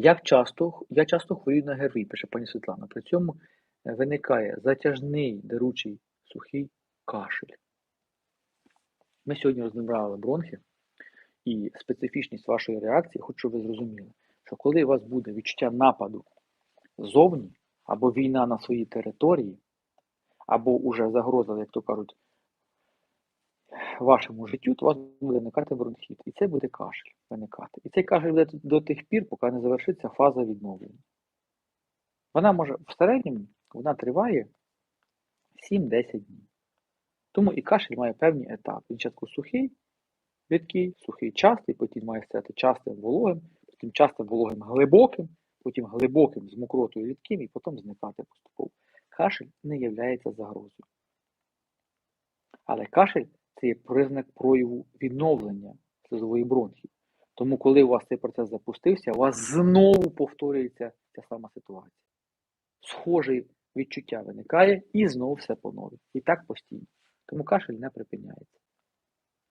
Як часто, я часто хворію на ГРВІ, пише пані Світлана. При цьому е, виникає затяжний деручий сухий кашель. Ми сьогодні розбирали бронхи і специфічність вашої реакції, хочу, щоб ви зрозуміли, що коли у вас буде відчуття нападу ззовні, або війна на своїй території, або уже загроза, як то кажуть, вашому життю, то у вас буде виникати бронхіт. І це буде кашель виникати. І цей кашель буде до тих пір, поки не завершиться фаза відновлення. Вона може в середньому вона триває 7-10 днів. Тому і кашель має певні етапи. Він спочатку сухий, рідкий, сухий частий, потім має стати частим вологим, потім частим вологим глибоким, потім глибоким з мокротою рідким, і потім зникати поступово. Кашель не є загрозою. Але кашель це є признак прояву відновлення слизової бронхів. Тому, коли у вас цей процес запустився, у вас знову повторюється ця сама ситуація. Схоже відчуття виникає і знову все по новій. І так постійно. Тому кашель не припиняється.